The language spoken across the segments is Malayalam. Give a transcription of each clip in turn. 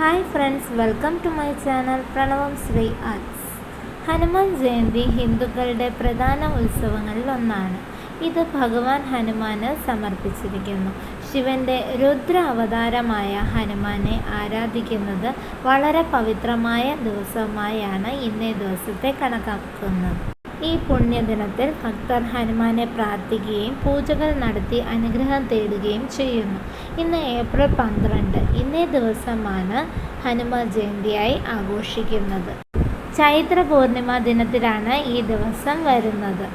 Hi friends welcome to my channel Pranavam Sri arts Hanuman Jayanti ഹിന്ദുക്കളുടെ പ്രധാന ഉത്സവങ്ങളിൽ ഒന്നാണ്. ഇത് ഭഗവാൻ ഹനുമാന് സമർപ്പിച്ചിരിക്കുന്നു. ശിവന്റെ രുദ്ര അവതാരമായ ഹനുമാനെ ആരാധിക്കുന്നത് വളരെ പവിത്രമായ ദിവസമായാണ് ഇന്നേ ദിവസത്തെ കണക്കാക്കുന്നത്. ഈ പുണ്യദിനത്തിൽ ഭക്തർ ഹനുമാനെ പ്രാർത്ഥിക്കുകയും പൂജകൾ നടത്തി അനുഗ്രഹം തേടുകയും ചെയ്യുന്നു. ഇന്ന് ഏപ്രിൽ പന്ത്രണ്ട് ഇന്നേ ദിവസമാണ് ഹനുമാൻ ജയന്തിയായി ആഘോഷിക്കുന്നത്. ചൈത്ര പൂർണിമ ദിനത്തിലാണ് ഈ ദിവസം വരുന്നത്.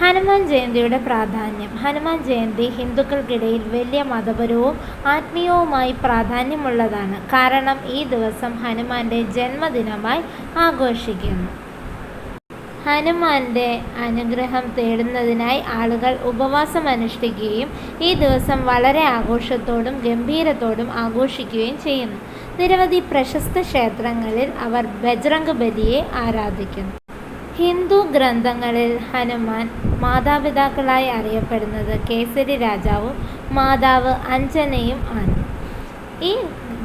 ഹനുമാൻ ജയന്തിയുടെ പ്രാധാന്യം. ഹനുമാൻ ജയന്തി ഹിന്ദുക്കൾക്കിടയിൽ വലിയ മതപരവും ആത്മീയവുമായി പ്രാധാന്യമുള്ളതാണ്. കാരണം ഈ ദിവസം ഹനുമാന്റെ ജന്മദിനമായി ആഘോഷിക്കുന്നു. ഹനുമാന്റെ അനുഗ്രഹം തേടുന്നതിനായി ആളുകൾ ഉപവാസം അനുഷ്ഠിക്കുകയും ഈ ദിവസം വളരെ ആഘോഷത്തോടും ഗംഭീരത്തോടും ആഘോഷിക്കുകയും ചെയ്യുന്നു. നിരവധി പ്രശസ്ത ക്ഷേത്രങ്ങളിൽ അവർ ബജ്രംഗ് ബലിയെ ആരാധിക്കുന്നു. ഹിന്ദു ഗ്രന്ഥങ്ങളിൽ ഹനുമാൻ മാതാപിതാക്കളായി അറിയപ്പെടുന്നത് കേസരി രാജാവും മാതാവ് അഞ്ജനയും ആണ്. ഈ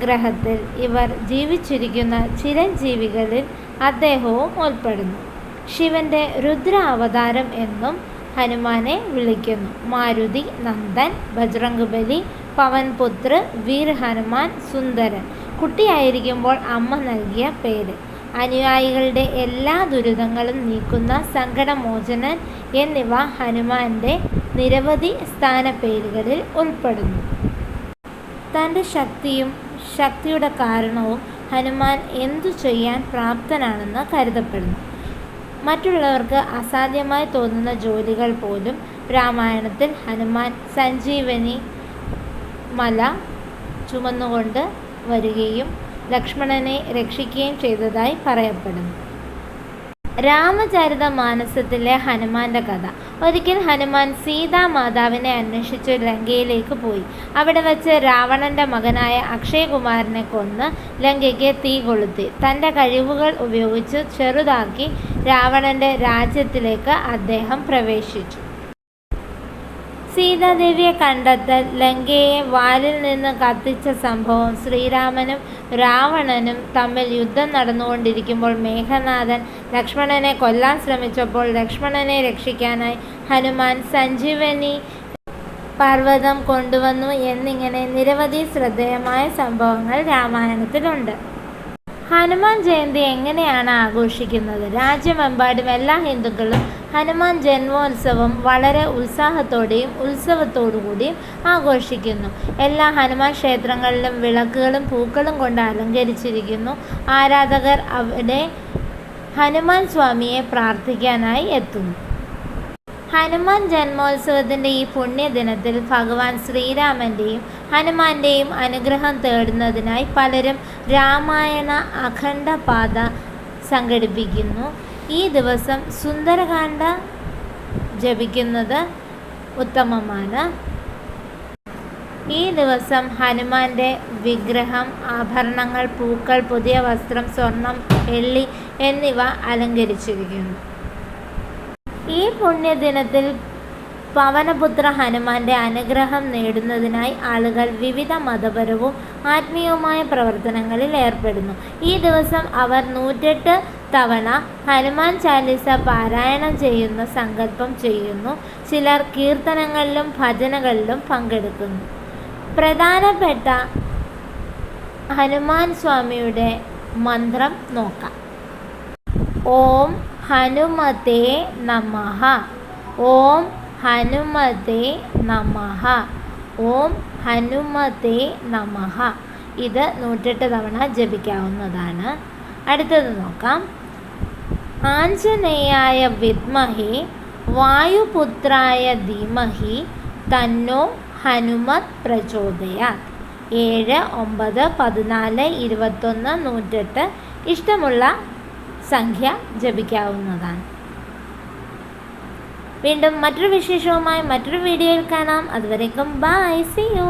ഗ്രഹത്തിൽ ഇവർ ജീവിച്ചിരിക്കുന്ന ചിരഞ്ജീവികളിൽ അദ്ദേഹവും ഉൾപ്പെടുന്നു. ശിവന്റെ രുദ്രാവതാരം എന്നും ഹനുമാനെ വിളിക്കുന്നു. മാരുതി നന്ദൻ ബജ്രംഗ് ബലി പവൻപുത്ര വീർ ഹനുമാൻ സുന്ദരൻ. കുട്ടിയായിരിക്കുമ്പോൾ അമ്മ നൽകിയ പേര്. അനുയായികളുടെ എല്ലാ ദുരിതങ്ങളും നീക്കുന്ന സങ്കടമോചനൻ എന്നിവ ഹനുമാന്റെ നിരവധി സ്ഥാനപ്പേരുകളിൽ ഉൾപ്പെടുന്നു. തന്റെ ശക്തിയും ശക്തിയുടെ കാരണവും ഹനുമാൻ എന്തു ചെയ്യാൻ പ്രാപ്തനാണെന്ന് കരുതപ്പെടുന്നു. മറ്റുള്ളവർക്ക് അസാധ്യമായി തോന്നുന്ന ജോലികൾ പോലും രാമായണത്തിൽ ഹനുമാൻ സഞ്ജീവനി മല ചുമന്നുകൊണ്ട് വരികയും ലക്ഷ്മണനെ രക്ഷിക്കുകയും ചെയ്തതായി പറയപ്പെടുന്നു. രാമചരിത മാനസത്തിലെ ഹനുമാന്റെ കഥ. ഒരിക്കൽ ഹനുമാൻ സീതാമാതാവിനെ അന്വേഷിച്ച് ലങ്കയിലേക്ക് പോയി. അവിടെ വച്ച് രാവണന്റെ മകനായ അക്ഷയകുമാരനെ കൊന്ന് ലങ്കയ്ക്ക് തീ കൊളുത്തി. തന്റെ കഴിവുകൾ ഉപയോഗിച്ച് ചെറുതാക്കി രാവണന്റെ രാജ്യത്തിലേക്ക് അദ്ദേഹം പ്രവേശിച്ചു. സീതാദേവിയെ കണ്ടെത്തൽ ലങ്കയെ വാലിൽ നിന്ന് കത്തിച്ച സംഭവം ശ്രീരാമനും രാവണനും തമ്മിൽ യുദ്ധം നടന്നുകൊണ്ടിരിക്കുമ്പോൾ മേഘനാഥൻ ലക്ഷ്മണനെ കൊല്ലാൻ ശ്രമിച്ചപ്പോൾ ലക്ഷ്മണനെ രക്ഷിക്കാനായി ഹനുമാൻ സഞ്ജീവനി പർവതം കൊണ്ടുവന്നു എന്നിങ്ങനെ നിരവധി ശ്രദ്ധേയമായ സംഭവങ്ങൾ രാമായണത്തിലുണ്ട്. ഹനുമാൻ ജയന്തി എങ്ങനെയാണ് ആഘോഷിക്കുന്നത്? രാജ്യമെമ്പാടും എല്ലാ ഹിന്ദുക്കളും ഹനുമാൻ ജന്മോത്സവം വളരെ ഉത്സാഹത്തോടെയും ഉത്സവത്തോടുകൂടിയും ആഘോഷിക്കുന്നു. എല്ലാ ഹനുമാൻ ക്ഷേത്രങ്ങളിലും വിളക്കുകളും പൂക്കളും കൊണ്ട് അലങ്കരിച്ചിരിക്കുന്നു. ആരാധകർ അവിടെ ഹനുമാൻ സ്വാമിയെ പ്രാർത്ഥിക്കാനായി എത്തുന്നു. ഹനുമാൻ ജന്മോത്സവത്തിന്റെ ഈ പുണ്യദിനത്തിൽ ഭഗവാൻ ശ്രീരാമന്റെയും ഹനുമാന്റെയും അനുഗ്രഹം തേടുന്നതിനായി പലരും രാമായണ അഖണ്ഡപാത സംഘടിപ്പിക്കുന്നു. ഈ ദിവസം സുന്ദരകാന്ഡ ജപിക്കുന്നത് ഉത്തമമാണ്. ഈ ദിവസം ഹനുമാന്റെ വിഗ്രഹം ആഭരണങ്ങൾ പൂക്കൾ പുതിയ വസ്ത്രം സ്വർണം എള്ളി എന്നിവ അലങ്കരിച്ചിരിക്കുന്നു. ഈ പുണ്യദിനത്തിൽ പവനപുത്ര ഹനുമാന്റെ അനുഗ്രഹം നേടുന്നതിനായി ആളുകൾ വിവിധ മതപരവും ആത്മീയവുമായ പ്രവർത്തനങ്ങളിൽ ഏർപ്പെടുന്നു. ഈ ദിവസം അവർ നൂറ്റെട്ട് തവണ ഹനുമാൻ ചാലിസ പാരായണം ചെയ്യുന്ന സങ്കല്പം ചെയ്യുന്നു. ചിലർ കീർത്തനങ്ങളിലും ഭജനകളിലും പങ്കെടുക്കുന്നു. പ്രധാനപ്പെട്ട ഹനുമാൻ സ്വാമിയുടെ മന്ത്രം നോക്കാം. ഓം ഹനുമതേ നമഃ. ഓം ഹനുമതേ നമഃ. ഓം ഹനുമതേ നമഃ. ഇത് നൂറ്റെട്ട് തവണ ജപിക്കാവുന്നതാണ്. അടുത്തത് നോക്കാം. ആഞ്ജനേയായ വിദ്മഹി വായുപുത്രായ ധീമഹി തന്നോ ഹനുമത് പ്രചോദയാത്. ഏഴ് ഒമ്പത് പതിനാല് ഇരുപത്തൊന്ന് നൂറ്റെട്ട്. ഇഷ്ടമുള്ള സംഖ്യ ജപിക്കാവുന്നതാണ്. വീണ്ടും മറ്റൊരു വിശേഷവുമായി മറ്റൊരു വീഡിയോയിൽ കാണാം. അതുവരേക്കും ബൈ സി യു